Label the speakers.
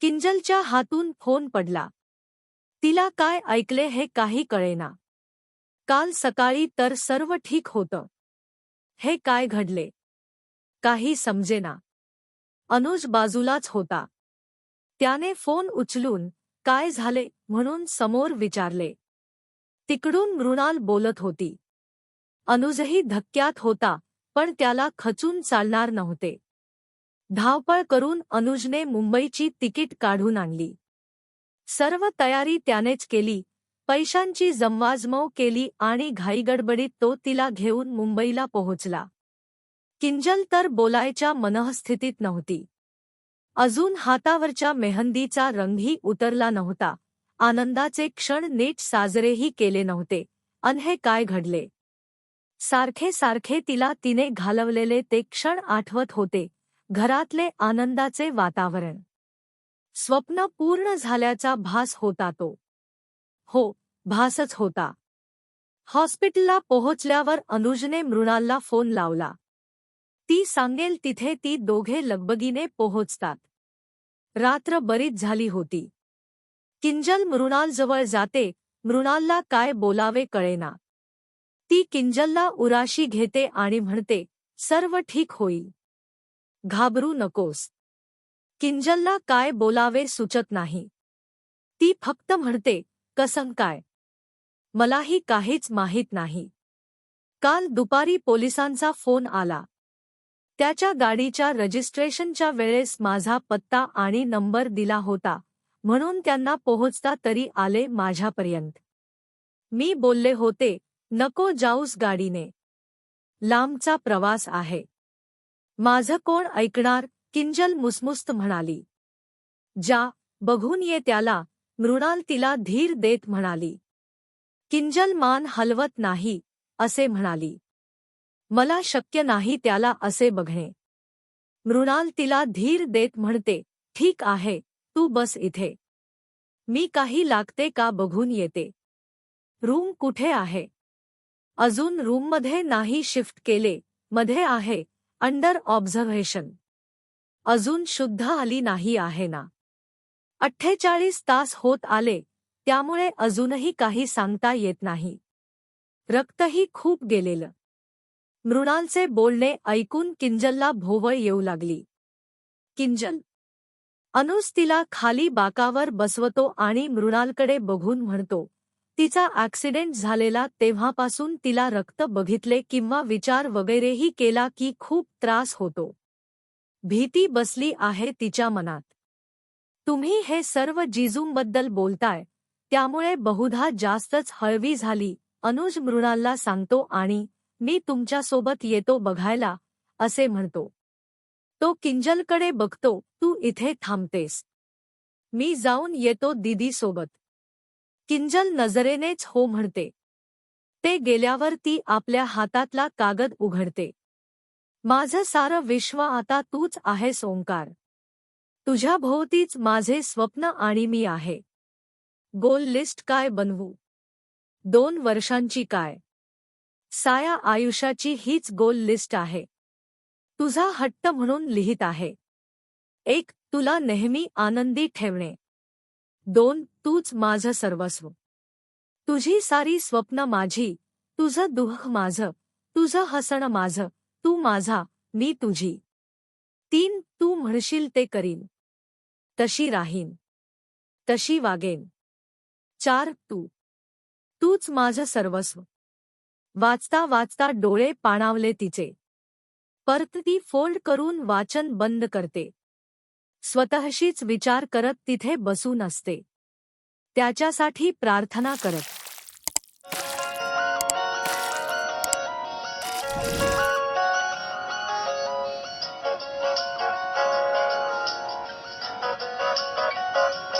Speaker 1: किंजलच्या हातून फोन पडला. तिला काय ऐकले हे काही कळेना. काल सकाळी तर सर्व ठीक होतं. हे काय घडले? काही समजेना. अनुज बाजूलाच होता. त्याने फोन उचलून काय झाले? म्हणून समोर विचारले. तिकडून मृणाल बोलत होती. अनुजही धक्क्यात होता पण त्याला खचून चालणार नव्हते. धावपळ करून अनुजने मुंबईची तिकीट काढून आणली. सर्व तयारी त्यानेच केली. पैशांची जमवाजमव केली आणि घाईगडबडीत तो तिला घेऊन मुंबईला पोहोचला. किंजल तर बोलायच्या मनःस्थितीत नव्हती. अजून हातावरच्या मेहंदीचा रंगही उतरला नव्हता. आनंदाचे क्षण नीट साजरेही केले नव्हते. अन हे काय घडले? सारखे सारखे तिला तिने घालवलेले ते क्षण आठवत होते. घरातले आनंदाचे वातावरण. स्वप्न पूर्ण झाल्याचा भास होता तो. हो भासच होता. हॉस्पिटलला पोहोचल्यावर अनुजने मृणालला फोन लावला. ती सांगेल तिथे ती दोघे लगबगीने पोहोचतात. रात्र बरीच झाली होती. किंजल मृणालजवळ जाते मृणालला काय बोलावे कळेना. ती किंजलला उराशी घेते आणि म्हणते सर्व ठीक होईल. घाबरू नकोस. किंजलला काय बोलावे सुचत नाही. ती फक्त म्हणते कसं काय? मलाही काहीच माहीत नाही. काल दुपारी पोलिसांचा फोन आला. त्याच्या गाडीच्या रजिस्ट्रेशनच्या वेळेस माझा पत्ता आणि नंबर दिला होता म्हणून त्यांना पोहोचता तरी आले माझ्यापर्यंत. मी बोलले होते नको जाऊस गाडीने. लांबचा प्रवास आहे. माझं कोण ऐकणार? किंजल मुसमुस्त म्हणाली. जा, बघून ये त्याला, मृणाल तिला धीर देत म्हणाली. किंजल मान हलवत नाही, असे म्हणाली. मला शक्य नाही त्याला असे बघणे. मृणाल तिला धीर देत म्हणते, ठीक आहे, तू बस इथे. मी काही लागते का बघून येते. रूम कुठे आहे? अजून रूममध्ये नाही शिफ्ट केले, मध्ये आहे. Under observation. अजून शुद्ध आली नाही आहे ना. अठ्ठेचाळीस तास होत आले त्यामुळे अजूनही काही सांगता येत नाही. रक्तही खूप गेलेलं. मृणालचे बोलणे ऐकून किंजलला भोवळ येऊ लागली. किंजल? अनुज तिला खाली बाकावर बसवतो आणि मृणालकडे बघून म्हणतो तिचा ॲक्सिडेंट झालेला तेव्हापासून तिला रक्त बघितले किंवा विचार वगैरेही केला की खूप त्रास होतो. भीती बसली आहे तिच्या मनात. तुम्ही हे सर्व जिजूंबद्दल बोलताय त्यामुळे बहुधा जास्तच हळवी झाली अनुज मृणालला सांगतो आणि मी तुमच्यासोबत येतो बघायला असे म्हणतो. तो किंजलकडे बघतो तू इथे थांबतेस. मी जाऊन येतो दीदीसोबत. किंजल नजरेनेच हो म्हणते. ते गेल्यावर ती आपल्या हातातला कागद उघडते. माझं सारं विश्व आता तूच आहेस ओंकार. तुझ्या भोवतीच माझे स्वप्न आणि मी आहे. गोल लिस्ट काय बनवू? दोन वर्षांची काय? साया आयुष्याची हीच गोल लिस्ट आहे. तुझा हट्ट म्हणून लिहित आहे. एक तुला नेहमी आनंदी ठेवणे. दोन तूच माझं सर्वस्व. तुझी सारी स्वप्न माझी तुझं दुःख माझं तुझं हसणं माझं तू माझा मी तुझी. तीन तू म्हणशील ते करीन. तशी राहीन. तशी वागेन. चार तू. तूच माझं सर्वस्व. वाचता वाचता डोळे पाणावले तिचे. परत ती फोल्ड करून वाचन बंद करते. स्वतःशीच विचार करत तिथे बसून असते. त्याच्यासाठी प्रार्थना करत.